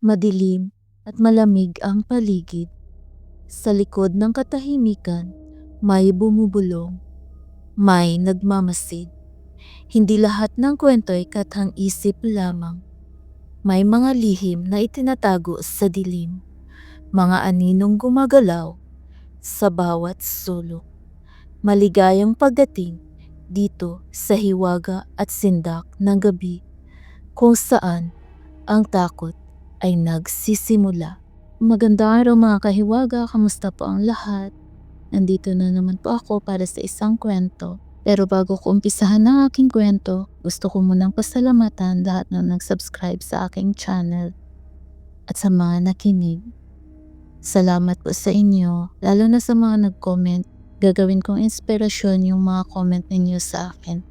Madilim at malamig ang paligid. Sa likod ng katahimikan, may bumubulong. May nagmamasid. Hindi lahat ng kwento ay kathang isip lamang. May mga lihim na itinatago sa dilim. Mga aninong gumagalaw sa bawat sulok. Maligayang pagdating dito sa hiwaga at sindak ng gabi kung saan ang takot ay nagsisimula. Magandang araw mga kahiwaga, kamusta po ang lahat? Nandito na naman po ako para sa isang kwento. Pero bago ko umpisahan ang aking kwento, gusto ko munang pasalamatan lahat na nag-subscribe sa aking channel at sa mga nakinig. Salamat po sa inyo, lalo na sa mga nag-comment. Gagawin kong inspirasyon yung mga comment ninyo sa akin.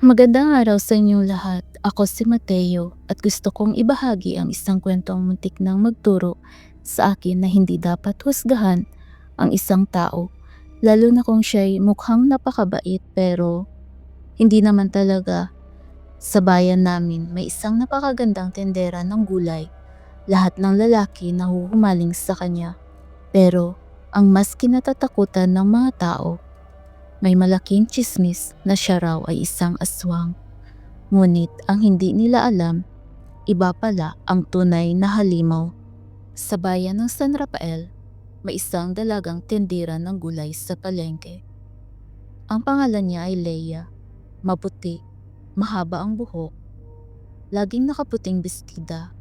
Magandang araw sa inyong lahat. Ako si Mateo at gusto kong ibahagi ang isang kwentong muntik nang magturo sa akin na hindi dapat husgahan ang isang tao, lalo na kung siya'y mukhang napakabait pero hindi naman talaga. Sa bayan namin may isang napakagandang tendera ng gulay. Lahat ng lalaki nahuhumaling sa kanya. Pero ang mas kinatatakutan ng mga tao, may malaking chismis na siya raw ay isang aswang. Ngunit ang hindi nila alam, iba pala ang tunay na halimaw. Sa bayan ng San Rafael, may isang dalagang tendera ng gulay sa palengke. Ang pangalan niya ay Leia. Maputi, mahaba ang buhok, laging nakaputing bestida,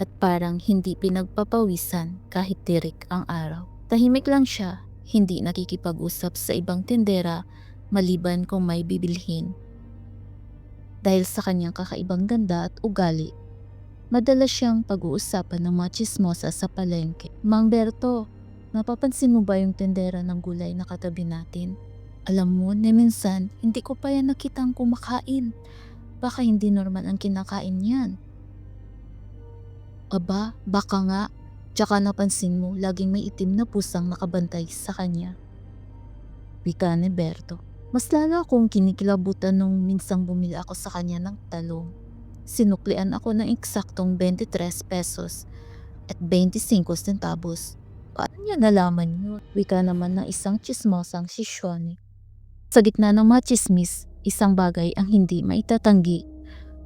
at parang hindi pinagpapawisan kahit tirik ang araw. Tahimik lang siya, hindi nakikipag-usap sa ibang tendera maliban kung may bibilhin dahil sa kanyang kakaibang ganda at ugali. Madalas siyang pag-uusapan ng mga chismosa sa palengke. Mang Berto, napapansin mo ba yung tendera ng gulay na katabi natin? Alam mo, na minsan, hindi ko pa yan nakitang kumakain. Baka hindi normal ang kinakain niyan. Aba, baka nga. Tsaka napansin mo, laging may itim na pusang nakabantay sa kanya. Wika ni Berto. Mas lalo akong kinikilabutan nung minsang bumili ako sa kanya ng talong. Sinuklian ako ng eksaktong 23 pesos at 25 centavos. Paano niya nalaman yun? Wika naman ng isang chismosang si Shoni. Sa gitna ng mga chismis, isang bagay ang hindi maitatanggi.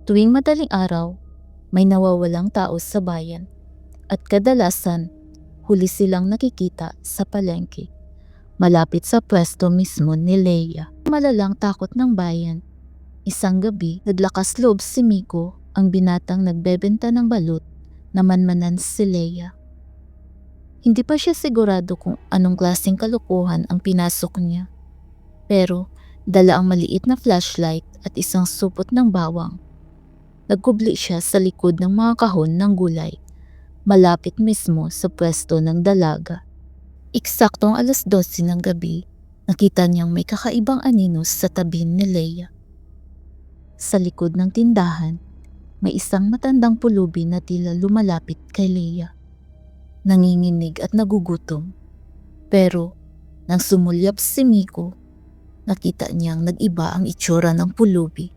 Tuwing madaling araw, may nawawalang tao sa bayan. At kadalasan, huli silang nakikita sa palengke malapit sa pwesto mismo ni Leia. Malalang takot ng bayan. Isang gabi, naglakas loob si Miko, ang binatang nagbebenta ng balut, na manmanan si Leia. Hindi pa siya sigurado kung anong klaseng kalukuhan ang pinasok niya. Pero dala ang maliit na flashlight at isang supot ng bawang. Nagkubli siya sa likod ng mga kahon ng gulay, malapit mismo sa pwesto ng dalaga. Eksaktong alas 12 ng gabi, nakita niyang may kakaibang aninos sa tabi ni Leia. Sa likod ng tindahan, may isang matandang pulubi na tila lumalapit kay Leia. Nanginginig at nagugutom. Pero nang sumulyap si Miko, nakita niyang nag-iba ang itsura ng pulubi.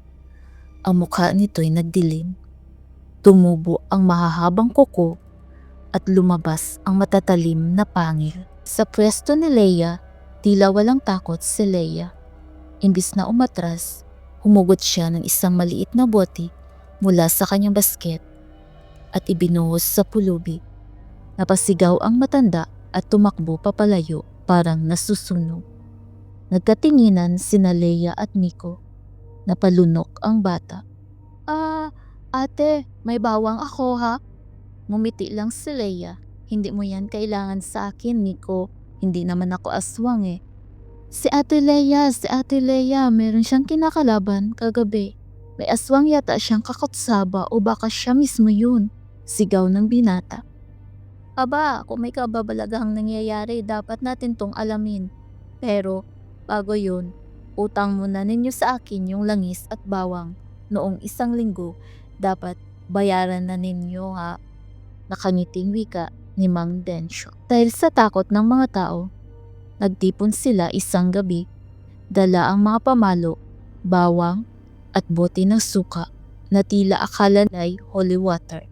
Ang mukha nito'y nagdilim. Tumubo ang mahahabang kuko at lumabas ang matatalim na pangil. Sa pwesto ni Leia, tila walang takot si Leia. Imbis na umatras, humugot siya ng isang maliit na bote mula sa kanyang basket at ibinuhos sa pulubi. Napasigaw ang matanda at tumakbo papalayo parang nasusunog. Nagkatinginan sina Leia at Miko. Napalunok ang bata. Ah, ate, may bawang ako ha? Ngumiti lang si Leia. Hindi mo yan kailangan sa akin, Nico. Hindi naman ako aswang eh. Si Ate Leia, si Ate Leia, meron siyang kinakalaban kagabi. May aswang yata siyang kakotsaba o baka siya mismo yun. Sigaw ng binata. Aba, kung may kababalagahang nangyayari, dapat natin tong alamin. Pero, bago yun, utang muna ninyo sa akin yung langis at bawang. Noong isang linggo, dapat bayaran na ninyo ha. Nakangiting wika ni Mang Densyo. Dahil sa takot ng mga tao, nagtipon sila isang gabi, dala ang mga pamalo, bawang, at bote ng suka na tila akala na'y holy water.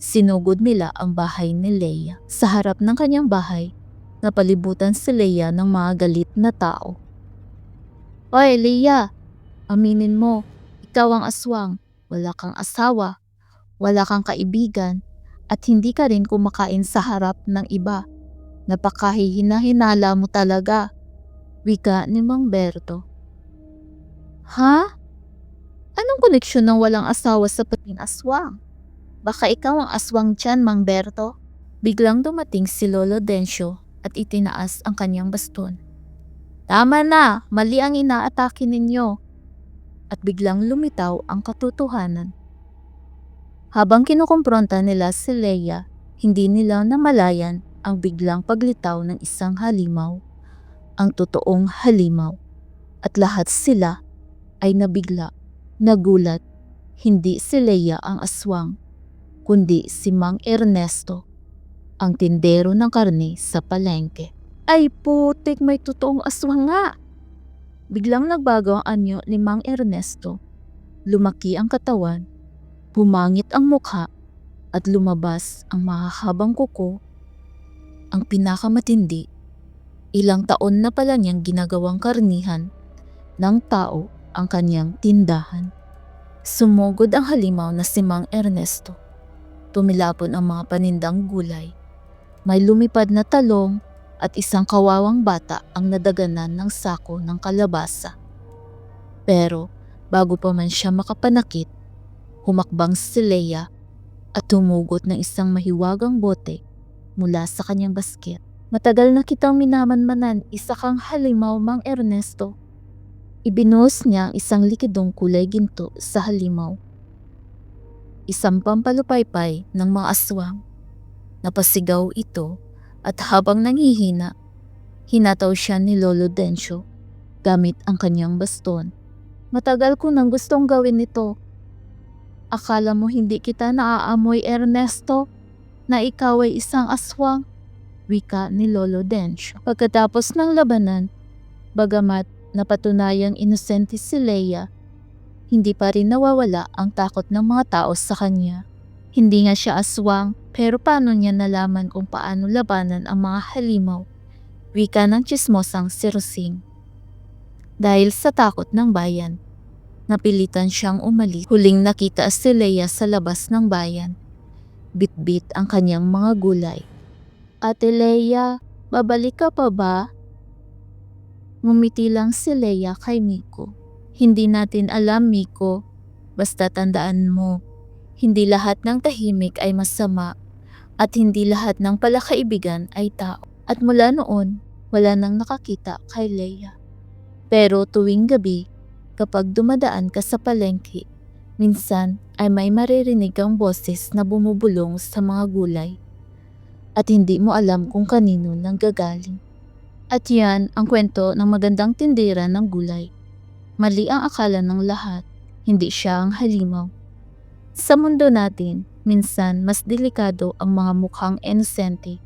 Sinugod nila ang bahay ni Leia. Sa harap ng kanyang bahay, napalibutan si Leia ng mga galit na tao. Hoy, Leia! Aminin mo, ikaw ang aswang. Wala kang asawa, wala kang kaibigan, at hindi ka rin kumakain sa harap ng iba. Napakahihina-hinala mo talaga. Wika ni Mang Berto. Ha? Anong koneksyon ng walang asawa sa pating aswang? Baka ikaw ang aswang tiyan, Mang Berto? Biglang dumating si Lolo Densyo at itinaas ang kanyang baston. Tama na, mali ang inaatake ninyo. At biglang lumitaw ang katotohanan. Habang kinukumpronta nila si Leia, hindi nila namalayan ang biglang paglitaw ng isang halimaw, ang totoong halimaw. At lahat sila ay nabigla, nagulat, hindi si Leia ang aswang, kundi si Mang Ernesto, ang tindero ng karne sa palengke. Ay putik, may totoong aswang nga! Biglang nagbago ang anyo ni Mang Ernesto. Lumaki ang katawan, pumangit ang mukha, at lumabas ang mahahabang kuko. Ang pinakamatindi, ilang taon na pala niyang ginagawang karnihan ng tao ang kanyang tindahan. Sumugod ang halimaw na si Mang Ernesto. Tumilapon ang mga panindang gulay. May lumipad na talong at isang kawawang bata ang nadaganan ng sako ng kalabasa. Pero bago pa man siya makapanakit, humakbang si Leia at tumugot ng isang mahiwagang bote mula sa kanyang basket. Matagal na kitang minamanmanan, isa kang halimaw, Mang Ernesto. Ibinuhos niya ang isang likidong kulay ginto sa halimaw. Isang pampalupaypay ng mga aswang. Napasigaw ito at habang nangihina, hinataw siya ni Lolo Densyo gamit ang kanyang baston. Matagal ko nang gustong gawin ito. Akala mo hindi kita naaamoy Ernesto na ikaw ay isang aswang? Wika ni Lolo Densyo. Pagkatapos ng labanan, bagamat napatunayang inosente si Leia, hindi pa rin nawawala ang takot ng mga tao sa kanya. Hindi nga siya aswang, pero paano niya nalaman kung paano labanan ang mga halimaw? Wika ng chismosang si Rosing. Dahil sa takot ng bayan, napilitan siyang umalis. Huling nakita si Leia sa labas ng bayan. Bitbit ang kanyang mga gulay. Ate Leia, babalik ka pa ba? Ngumiti lang si Leia kay Miko. Hindi natin alam, Miko. Basta tandaan mo, hindi lahat ng tahimik ay masama at hindi lahat ng palakaibigan ay tao. At mula noon, wala nang nakakita kay Leia. Pero tuwing gabi, kapag dumadaan ka sa palengke, minsan ay may maririnig kang boses na bumubulong sa mga gulay at hindi mo alam kung kanino nang gagaling. At yan ang kwento ng magandang tindera ng gulay. Mali ang akala ng lahat, hindi siya ang halimaw. Sa mundo natin, minsan mas delikado ang mga mukhang inosente.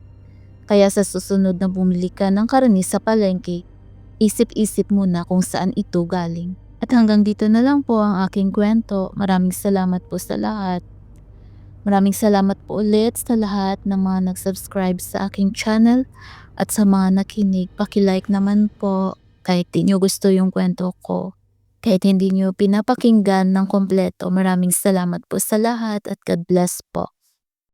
Kaya sa susunod na bumili ka ng karni sa palengke, isip-isip muna kung saan ito galing. At hanggang dito na lang po ang aking kwento. Maraming salamat po sa lahat. Maraming salamat po ulit sa lahat ng mga nag-subscribe sa aking channel at sa mga nakinig. Pakilike naman po kahit di gusto yung kwento ko. Kahit hindi nyo pinapakinggan ng kompleto. Maraming salamat po sa lahat at God bless po.